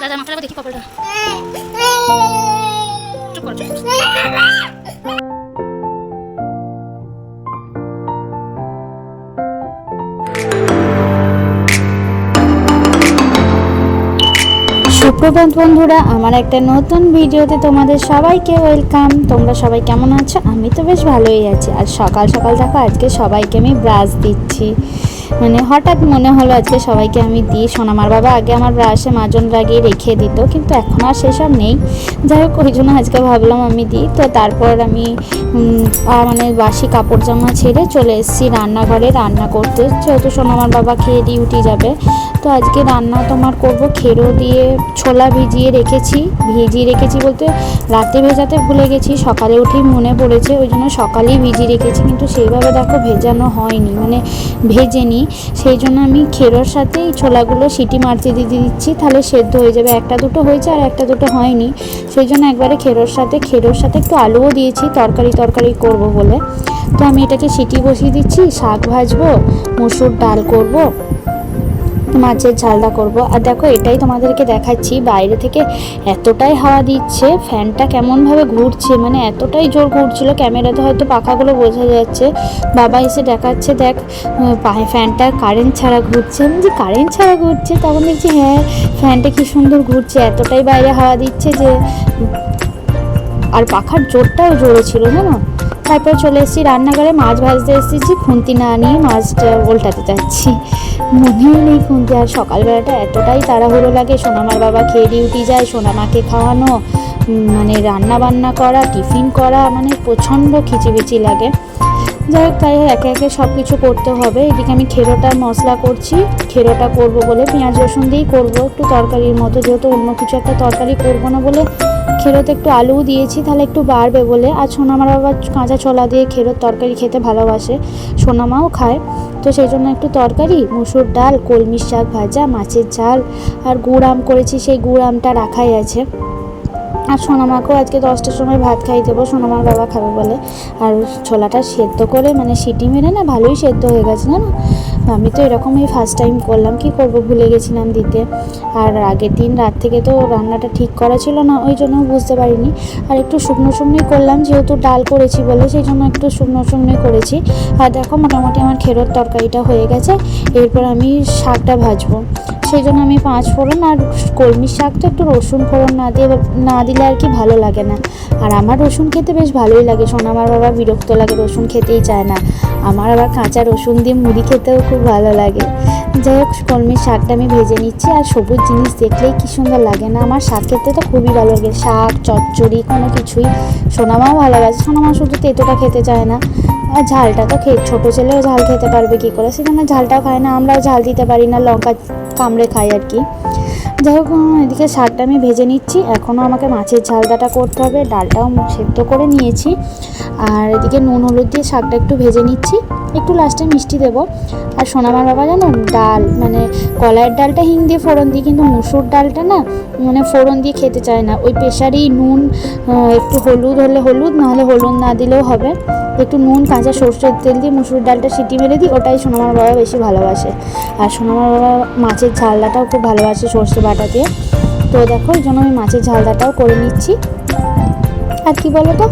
দাদা দেখি কপালটা। চুপ। সুপ্রভাত বন্ধুরা, আমার একটা নতুন ভিডিওতে তোমাদের সবাইকে ওয়েলকাম। তোমরা সবাই কেমন আছো? আমি তো বেশ ভালোই আছি। আর সকাল সকাল দেখো, আজকে সবাইকে আমি ব্রাশ দিচ্ছি। মানে হঠাৎ মনে হলো আজকে সবাইকে আমি দিই। সোনামার বাবা আগে আমার ব্রাশে মাজন লাগিয়ে রেখে দিত, কিন্তু এখন আর সেসব নেই। যাই হোক, ওই জন্য আজকে ভাবলাম আমি দিই। তো তারপর আমি মানে বাসি কাপড় জামা ছেড়ে চলে এসেছি রান্নাঘরে রান্না করতে। যেহেতু সোনামার বাবা খেয়ে ডিউটি যাবে, তো আজকে রান্না তোমার করব খেরো দিয়ে ছোলা ভিজিয়ে রেখেছি। ভিজিয়ে রেখেছি বলতে রাতে ভেজাতে ভুলে গেছি, সকালে উঠেই মনে পড়েছে, ওই জন্য সকালেই ভিজিয়ে রেখেছি, কিন্তু সেইভাবে দেখো ভেজানো হয়নি মানে ভেজেনি। সেই জন্য আমি খেরোর সাথে এই ছোলাগুলো সিটি মারতে দিয়ে দিচ্ছি, তাহলে সেদ্ধ হয়ে যাবে। একটা দুটো হয়েছে আর একটা দুটো হয়নি। সেই জন্য একবারে খেরোর সাথে খেরোর সাথে একটু আলুও দিয়েছি, তরকারি তরকারি করব বলে। তো আমি এটাকে সিটি বসিয়ে দিচ্ছি, শাক ভাজবো, মুসুর ডাল করব। মাছের ঝালদা করব। আর দেখো, এটাই তোমাদেরকে দেখাচ্ছি, বাইরে থেকে এতটাই হাওয়া দিচ্ছে, ফ্যানটা কেমনভাবে ঘুরছে মানে এতটাই জোর ঘুরছিল, ক্যামেরাতে হয়তো পাখাগুলো বোঝা যাচ্ছে। বাবা এসে দেখাচ্ছে, দেখ ফ্যানটা কারেন্ট ছাড়া ঘুরছে। আমি যে কারেন্ট ছাড়া ঘুরছে, তখন দেখছি হ্যাঁ ফ্যানটা কি সুন্দর ঘুরছে, এতটাই বাইরে হাওয়া দিচ্ছে যে, আর পাখার জোরটাও জোরে ছিল, জানো? তারপর চলে এসেছি রান্নাঘরে, মাছ ভাজতে এসেছি, খুন্তি না নিয়ে মাছটা উল্টাতে যাচ্ছি। মনেও নেই খুন্তি, আর সকালবেলাটা এতটাই তাড়াহুড়ো লাগে। সোনামার বাবা খেয়ে ডিউটি যায়, সোনামাকে খাওয়ানো মানে রান্না বান্না করা, টিফিন করা মানে প্রচণ্ড খিচিবিচি লাগে। যাই হোক, তাই একে একে সব কিছু করতে হবে। এদিকে আমি খেরোটা মশলা করছি, খেরোটা করব বলে পেঁয়াজ রসুন দিয়েই করব। একটু তরকারির মতো, যেহেতু অন্য কিছু একটা তরকারি করব না বলে খেরোতে একটু আলুও দিয়েছি, তাহলে একটু বাড়বে বলে। আর সোনামার আবার কাঁচা ছোলা দিয়ে খেরোর তরকারি খেতে ভালোবাসে। সোনামাও খায়। তো সেই জন্য একটু তরকারি, মুসুর ডাল কলমির শাক ভাজা, মাছের ঝাল আর গুড় আম করেছি, সেই গুড় আমটা রাখাই আছে। আর সোনামাকেও আজকে দশটার সময় ভাত খাই দেবো সোনামার বাবা খাবে বলে। আর ছোলাটা সেদ্ধ করে মানে সিটি মেরে না, ভালোই সেদ্ধ হয়ে গেছে, জানো? আমি তো এরকমই ফার্স্ট টাইম করলাম, কি করব ভুলে গেছিলাম দিতে আর আগের দিন রাত থেকে তো রান্নাটা ঠিক করা ছিল না, ওই জন্য বুঝতে পারিনি। আর একটু শুকনো শুকনোই করলাম, যেহেতু ডাল করেছি বলে, সেই জন্য একটু শুকনো শুকনোই করেছি। আর দেখো, মোটামুটি আমার খেরোর তরকারিটা হয়ে গেছে, এরপর আমি শাকটা ভাজবো। সেই জন্য আমি পাঁচ ফোড়ন আর কলমির শাক তো একটু রসুন ফোড়ন না দিয়ে না দিলে আর কি ভালো লাগে না। আর আমার রসুন খেতে বেশ ভালোই লাগে সোনামার বাবা বিরক্ত লাগে, রসুন খেতেই চায় না। আমার আবার কাঁচা রসুন দিয়ে মুড়ি খেতেও খুব ভালো লাগে। যাই হোক, কলমির শাকটা আমি ভেজে নিচ্ছি আর সবুজ জিনিস দেখলেই কী সুন্দর লাগে না? আমার শাক খেতে তো খুবই ভালো লাগে। শাক, চচ্চড়ি, কোনো কিছুই। সোনামাও ভালোবাসে সোনামা শুধু তেঁতোটা খেতে চায় না। আর ঝালটা তো খেয়ে ছোটো ছেলেও ঝাল খেতে পারবে কী করে? সেজন্য ঝালটাও খায় না। আমরাও ঝাল দিতে পারি না। লঙ্কা কামড়ে খাই আর কি। যাই হোক এদিকে শাকটা আমি ভেজে নিচ্ছি। এখনও আমাকে মাছের ঝালদাটা করতে হবে। ডালটাও সেদ্ধ করে নিয়েছি। আর এদিকে নুন, হলুদ দিয়ে শাকটা একটু ভেজে নিচ্ছি। একটু লাস্টে মিষ্টি দেবো। আর সোনামার বাবা জানো, ডাল মানে কলাইয়ের ডালটা হিং দিয়ে ফোড়ন দিই, কিন্তু মুসুর ডালটা না মানে ফোড়ন দিয়ে খেতে চায় না। ওই প্রেশারেই নুন একটু হলুদ হলে হলুদ, নাহলে হলুদ না দিলেও হবে। একটু নুন, কাঁচা সর্ষের তেল দিয়ে মুসুর ডালটা সিটি মেরে দিই, ওটাই সোনামার বাবা বেশি ভালোবাসে। আর সোনামার বাবা মাছের ঝালদাটাও খুব ভালোবাসে সর্ষে বাটা দিয়ে। তো দেখো ওই জন্য আমি মাছের ঝালদাটাও করে নিচ্ছি। আর কি বলো তো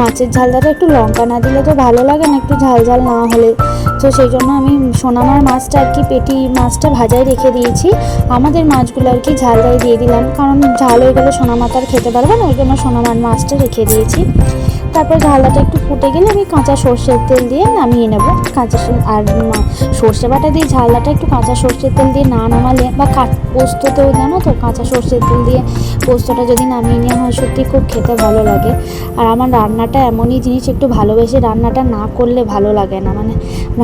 মাছের ঝালদাটা একটু লঙ্কা না দিলে তো ভালো লাগে না, একটু ঝাল ঝাল না হলে। তো সেই জন্য আমি সোনামার মাছটা আর কি পেটি মাছটা ভাজায় রেখে দিয়েছি। আমাদের মাছগুলো আর কি ঝালদাই দিয়ে দিলাম, কারণ ঝাল হয়ে গেলে সোনামা তো আর খেতে পারবে না, ওই জন্য সোনামার মাছটা রেখে দিয়েছি। তারপর ঝালদাটা একটু ফুটে গেলে আমি কাঁচা সর্ষের তেল দিয়ে নামিয়ে নেব। কাঁচা আর সর্ষে বাটা দিয়ে ঝালদাটা একটু কাঁচা সর্ষের তেল দিয়ে না নামালে বা কাট পোস্ততেও জানো তো, কাঁচা সর্ষের তেল দিয়ে পোস্তটা যদি নামিয়ে নেওয়া হয় সত্যি খুব খেতে ভালো লাগে। আর আমার রান্নাটা এমনই জিনিস, একটু ভালোবেসে রান্নাটা না করলে ভালো লাগে না। মানে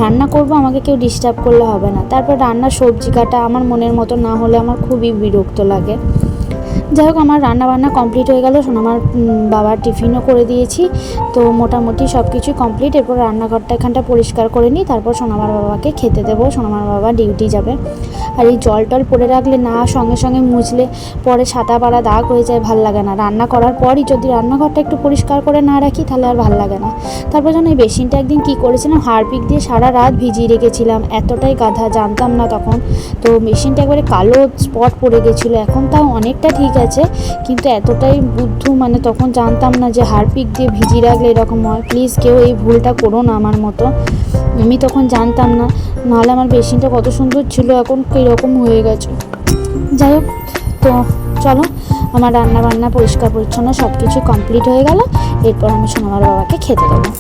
রান্না করব, আমাকে কেউ ডিস্টার্ব করলে হবে না। তারপর রান্নার সবজি কাটা আমার মনের মতো না হলে আমার খুবই বিরক্ত লাগে। যাই হোক, আমার রান্না বান্না কমপ্লিট হয়ে গেল। আমার বাবার টিফিনও করে দিয়েছি। তো মোটামুটি সব কিছুই কমপ্লিট এরপর রান্নাঘরটা এখানটা পরিষ্কার করে নিই। তারপর সোনামার বাবাকে খেতে দেবো। সোনামার বাবা ডিউটি যাবে। আর এই জল টল পরে রাখলে না, সঙ্গে সঙ্গে মুছলে পরে সাদা পাড়া দাগ হয়ে যায়, ভালো লাগে না। রান্না করার পরই যদি রান্নাঘরটা একটু পরিষ্কার করে না রাখি, তাহলে আর ভালো লাগে না। তারপর যেন এই বেসিনটা একদিন কী করেছিলাম হারপিক দিয়ে সারা রাত ভিজিয়ে রেখেছিলাম। এতটাই গাধা, জানতাম না তখন। তো মেশিনটা একবারে কালো স্পট পড়ে গেছিল। এখন তাও অনেকটা ঠিক আছে কিন্তু এতটাই বুদ্ধু মানে তখন জানতাম না যে হারপিক দিয়ে ভিজিয়ে রাখলে এরকম হয়। প্লিজ কেউ এই ভুলটা করো না আমার মতো। আমি তখন জানতাম না, নাহলে আমার বেসিনটা কত সুন্দর ছিল, এখন কীরকম হয়ে গেছে। যাই হোক, তো চলো, আমার রান্না বান্না পরিষ্কার পরিচ্ছন্ন সব কিছু কমপ্লিট হয়ে গেল। এরপর আমি সোনামার বাবাকে খেতে দেবো।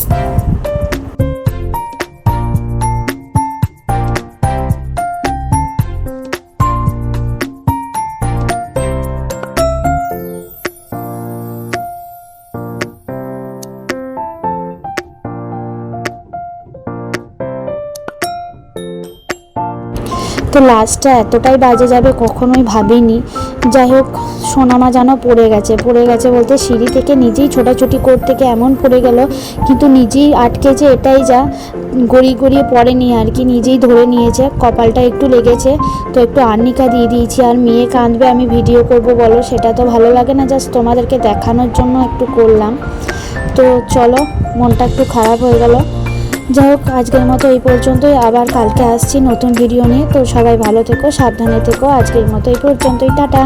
তো লাস্টটা এতটাই বাজে যাবে কখনোই ভাবিনি। যাই হোক, সোনামা যেন পড়ে গেছে। পড়ে গেছে বলতে সিঁড়ি থেকে নিজেই ছোটাছুটি করতে গিয়ে এমন পড়ে গেল, কিন্তু নিজেই আটকেছে এটাই যা গড়িয়ে গড়িয়ে পড়েনি আর কি, নিজেই ধরে নিয়েছে। কপালটা একটু লেগেছে, তো একটু আর্নিকা দিয়ে দিয়েছি। আর মেয়ে কাঁদবে, আমি ভিডিও করব, বলো? সেটা তো ভালো লাগে না, জাস্ট তোমাদেরকে দেখানোর জন্য একটু করলাম। তো চলো, মনটা একটু খারাপ হয়ে গেল। যাই হোক, আজকের মতো এই পর্যন্তই। আবার কালকে আসছি নতুন ভিডিও নিয়ে। তো সবাই ভালো থেকো, সাবধানে থেকো। আজকের মতো এই পর্যন্তই। টাটা।